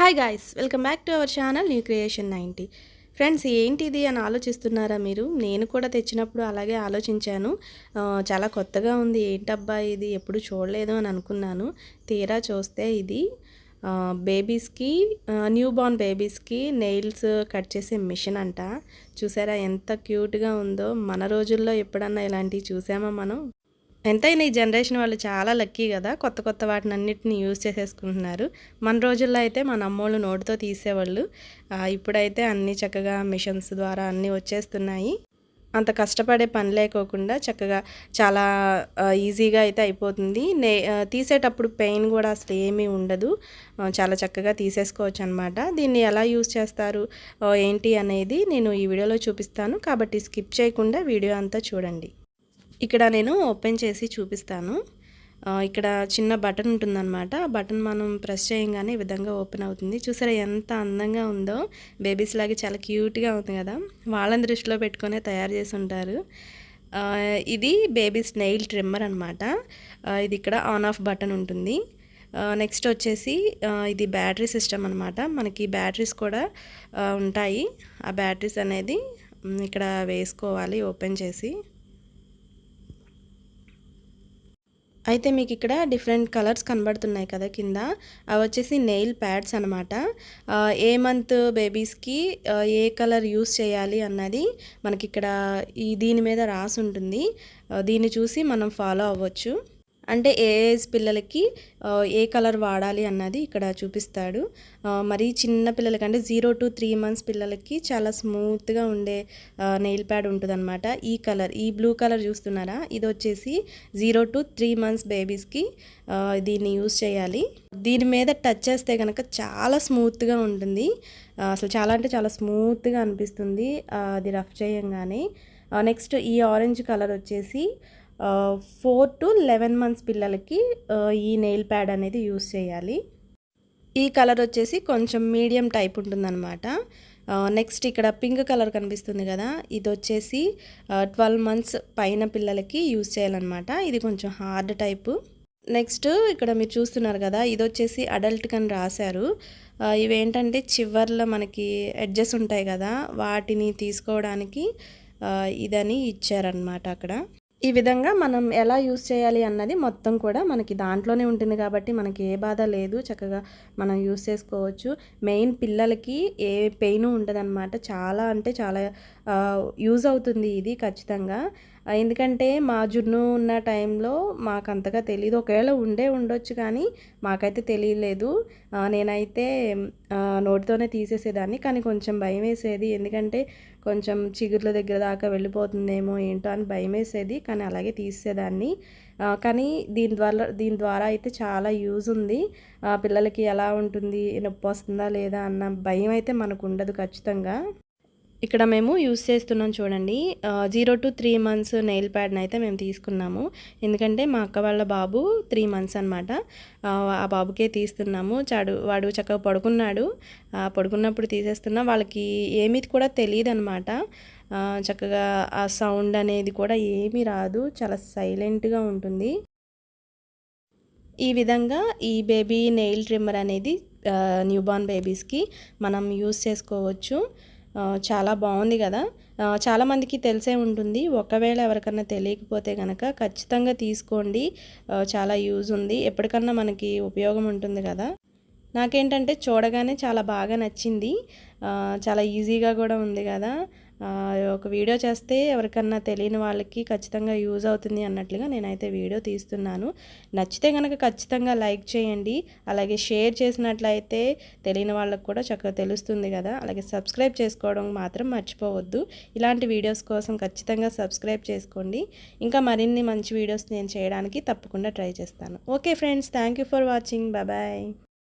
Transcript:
Hi guys welcome back to our channel new creation ninety friends ఏంటిది అని ఆలోచిస్తున్నారా మీరు? నేను కూడా తెచ్చినప్పుడు అలాగే ఆలోచించాను. చాలా కొత్తగా ఉంది. ఏంటబ్బా ఇది? ఎప్పుడు చూడలేదు అని అనుకున్నాను. తీరా చూస్తే ఇది బేబీస్కి న్యూ బార్న్ బేబీస్కి నెయిల్స్ కట్ చేసే మిషన్ అంట. చూసారా ఎంత క్యూట్గా ఉందో? మన రోజుల్లో ఎప్పుడన్నా ఇలాంటివి చూసామా మనం? ఎంతైనా ఈ జనరేషన్ వాళ్ళు చాలా లక్కీ కదా. కొత్త కొత్త వాటిని అన్నిటిని యూజ్ చేసేసుకుంటున్నారు. మన రోజుల్లో అయితే మన అమ్మోళ్ళు నోటితో తీసేవాళ్ళు. ఇప్పుడైతే అన్నీ చక్కగా మిషన్స్ ద్వారా అన్నీ వచ్చేస్తున్నాయి. అంత కష్టపడే పని లేకోకుండా చక్కగా చాలా ఈజీగా అయితే అయిపోతుంది. నే తీసేటప్పుడు పెయిన్ కూడా అసలు ఏమీ ఉండదు. చాలా చక్కగా తీసేసుకోవచ్చు అనమాట దీన్ని ఎలా యూజ్ చేస్తారు? ఏంటి అనేది నేను ఈ వీడియోలో చూపిస్తాను. కాబట్టి స్కిప్ చేయకుండా వీడియో అంతా చూడండి. ఇక్కడ నేను ఓపెన్ చేసి చూపిస్తాను. ఇక్కడ చిన్న బటన్ ఉంటుందన్నమాట. ఆ బటన్ మనం ప్రెస్ చేయగానే ఈ విధంగా ఓపెన్ అవుతుంది. చూసారా ఎంత అందంగా ఉందో. బేబీస్ లాగే చాలా క్యూట్గా ఉంది కదా. వాళ్ళని దృష్టిలో పెట్టుకునే తయారు చేసి ఉంటారు. ఇది బేబీస్ నెయిల్ ట్రిమ్మర్ అనమాట ఇది ఇక్కడ ఆన్ ఆఫ్ బటన్ ఉంటుంది. నెక్స్ట్ వచ్చేసి ఇది బ్యాటరీ సిస్టమ్ అనమాట మనకి బ్యాటరీస్ కూడా ఉంటాయి. ఆ బ్యాటరీస్ అనేది ఇక్కడ వేసుకోవాలి ఓపెన్ చేసి. అయితే మీకు ఇక్కడ డిఫరెంట్ కలర్స్ కనబడుతున్నాయి కదా కింద. అవి వచ్చేసి నెయిల్ ప్యాడ్స్ అనమాట. ఏ మంత్ బేబీస్కి ఏ కలర్ యూస్ చేయాలి అన్నది మనకి ఇక్కడ ఈ దీని మీద రాసి ఉంటుంది దీన్ని చూసి మనం ఫాలో అవ్వచ్చు. అంటే ఏ ఏజ్ పిల్లలకి ఏ కలర్ వాడాలి అన్నది ఇక్కడ చూపిస్తాడు. మరి చిన్న పిల్లలకి అంటే జీరో టు త్రీ మంత్స్ పిల్లలకి చాలా స్మూత్గా ఉండే నెయిల్ ప్యాడ్ ఉంటుందన్నమాట. ఈ కలర్ ఈ బ్లూ కలర్ చూస్తున్నారా? ఇది వచ్చేసి జీరో టు త్రీ మంత్స్ బేబీస్కి దీన్ని యూస్ చేయాలి. దీని మీద టచ్ చేస్తే కనుక చాలా స్మూత్గా ఉంటుంది. అసలు చాలా అంటే చాలా స్మూత్గా అనిపిస్తుంది. అది రఫ్ చేయంగానే. నెక్స్ట్ ఈ ఆరెంజ్ కలర్ వచ్చేసి ఫోర్ టు లెవెన్ మంత్స్ పిల్లలకి ఈ నెయిల్ ప్యాడ్ అనేది యూస్ చేయాలి. ఈ కలర్ వచ్చేసి కొంచెం మీడియం టైప్ ఉంటుందన్నమాట. నెక్స్ట్ ఇక్కడ పింక్ కలర్ కనిపిస్తుంది కదా ఇది వచ్చేసి ట్వెల్వ్ మంత్స్ పైన పిల్లలకి యూస్ చేయాలన్నమాట. ఇది కొంచెం హార్డ్ టైపు నెక్స్ట్ ఇక్కడ మీరు చూస్తున్నారు కదా ఇది వచ్చేసి అడల్ట్ అని రాశారు. ఇవేంటంటే చివర్లో మనకి ఎడ్జెస్ ఉంటాయి కదా వాటిని తీసుకోవడానికి ఇదని ఇచ్చారనమాట అక్కడ. ఈ విధంగా మనం ఎలా యూస్ చేయాలి అన్నది మొత్తం కూడా మనకి దాంట్లోనే ఉంటుంది కాబట్టి మనకి ఏ బాధ లేదు చక్కగా మనం యూస్ చేసుకోవచ్చు. మెయిన్ పిల్లలకి ఏ పెయిన్ ఉండదన్నమాట. చాలా అంటే చాలా యూజ్ అవుతుంది ఇది ఖచ్చితంగా. ఎందుకంటే మా జున్ను ఉన్న టైంలో మాకు అంతగా తెలియదు ఒకవేళ ఉండే ఉండొచ్చు కానీ మాకైతే తెలియలేదు. నేనైతే నోటితోనే తీసేసేదాన్ని కానీ కొంచెం భయం వేసేది ఎందుకంటే కొంచెం చిగుర్ల దగ్గర దాకా వెళ్ళిపోతుందేమో ఏంటో అని భయం వేసేది కానీ అలాగే తీసేదాన్ని కానీ దీని ద్వారా దీని ద్వారా అయితే చాలా యూజ్ ఉంది. పిల్లలకి ఎలా ఉంటుంది నొప్పి వస్తుందా లేదా అన్న భయం అయితే మనకు ఉండదు ఖచ్చితంగా. ఇక్కడ మేము యూస్ చేస్తున్నాం చూడండి. Zero to three months nail ప్యాడ్ని అయితే మేము తీసుకున్నాము. ఎందుకంటే మా అక్క వాళ్ళ బాబు త్రీ మంత్స్ అనమాట ఆ బాబుకే తీస్తున్నాము. చాడు వాడు చక్కగా పడుకున్నాడు. పడుకున్నప్పుడు తీసేస్తున్నాం. వాళ్ళకి ఏమీ కూడా తెలియదు అనమాట చక్కగా ఆ సౌండ్ అనేది కూడా ఏమీ రాదు. చాలా సైలెంట్గా ఉంటుంది. ఈ విధంగా ఈ బేబీ నెయిల్ ట్రిమ్మర్ అనేది న్యూబార్న్ బేబీస్కి మనం యూస్ చేసుకోవచ్చు. చాలా బాగుంది కదా. చాలామందికి తెలిసే ఉంటుంది. ఒకవేళ ఎవరికన్నా తెలియకపోతే కనుక ఖచ్చితంగా తీసుకోండి. చాలా యూజ్ ఉంది. ఎప్పటికన్నా మనకి ఉపయోగం ఉంటుంది కదా. నాకేంటంటే చూడగానే చాలా బాగా నచ్చింది. చాలా ఈజీగా కూడా ఉంది కదా. ఒక వీడియో చేస్తే ఎవరికన్నా తెలియని వాళ్ళకి ఖచ్చితంగా యూజ్ అవుతుంది అన్నట్లుగా నేనైతే వీడియో తీస్తున్నాను. నచ్చితే కనుక ఖచ్చితంగా లైక్ చేయండి. అలాగే షేర్ చేసినట్లయితే తెలియని వాళ్ళకి కూడా చక్కగా తెలుస్తుంది కదా. అలాగే సబ్స్క్రైబ్ చేసుకోవడం మాత్రం మర్చిపోవద్దు. ఇలాంటి వీడియోస్ కోసం ఖచ్చితంగా సబ్స్క్రైబ్ చేసుకోండి. ఇంకా మరిన్ని మంచి వీడియోస్ నేను చేయడానికి తప్పకుండా ట్రై చేస్తాను. Okay friends thank you for watching. Bye.